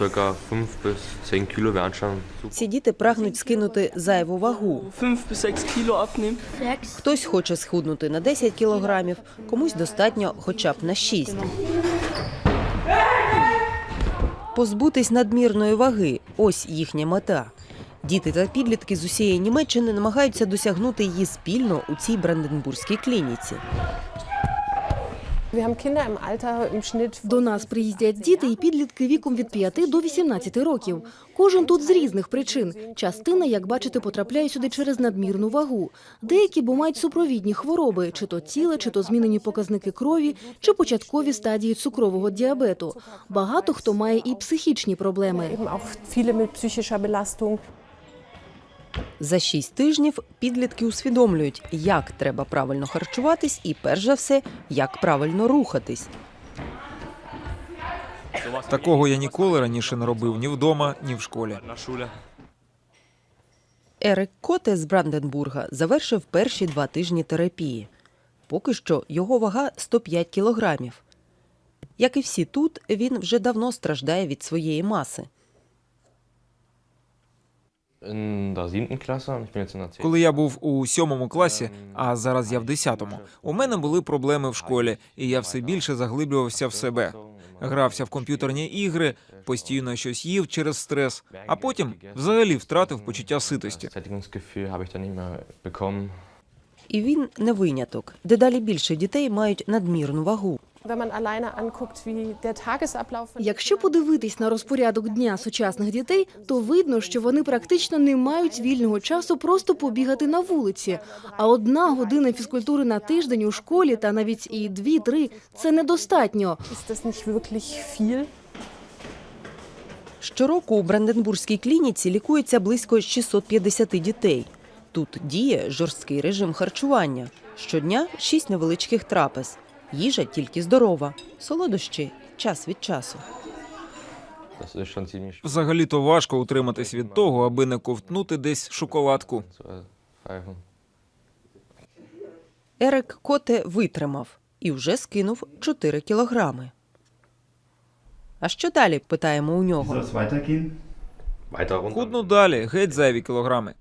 circa 5 bis 10 Kilo wären schon super. Ці діти прагнуть скинути зайву вагу. 5 bis 6 Kilo abnehmen. Хтось хоче схуднути на 10 кілограмів, комусь достатньо хоча б на 6. Позбутись надмірної ваги ось їхня мета. Діти та підлітки з усієї Німеччини намагаються досягнути її спільно у цій бранденбурзькій клініці. До нас приїздять діти і підлітки віком від 5 до 18 років. Кожен тут з різних причин. Частина, як бачите, потрапляє сюди через надмірну вагу. Деякі бо мають супровідні хвороби, чи то ціле, чи то змінені показники крові, чи початкові стадії цукрового діабету. Багато хто має і психічні проблеми. За 6 тижнів підлітки усвідомлюють, як треба правильно харчуватись і, перш за все, як правильно рухатись. Такого я ніколи раніше не робив ні вдома, ні в школі. Ерик Коте з Бранденбурга завершив перші два тижні терапії. Поки що його вага 105 кілограмів. Як і всі тут, він вже давно страждає від своєї маси. Коли я був у сьомому класі, а зараз я в десятому, у мене були проблеми в школі, і я все більше заглиблювався в себе. Грався в комп'ютерні ігри, постійно щось їв через стрес, а потім взагалі втратив почуття ситості. І він не виняток. Дедалі більше дітей мають надмірну вагу. Якщо подивитись на розпорядок дня сучасних дітей, то видно, що вони практично не мають вільного часу просто побігати на вулиці. А одна година фізкультури на тиждень у школі та навіть і дві-три це недостатньо. Щороку у Бранденбурзькій клініці лікується близько 650 дітей. Тут діє жорсткий режим харчування. Щодня шість невеличких трапез. Їжа тільки здорова, солодощі час від часу. Schwer Взагалі-то важко утриматись від того, аби не ковтнути десь шоколадку. Ерик Коте витримав і вже скинув 4 кілограми. А що далі? питаємо у нього. Худну далі, геть зайві кілограми.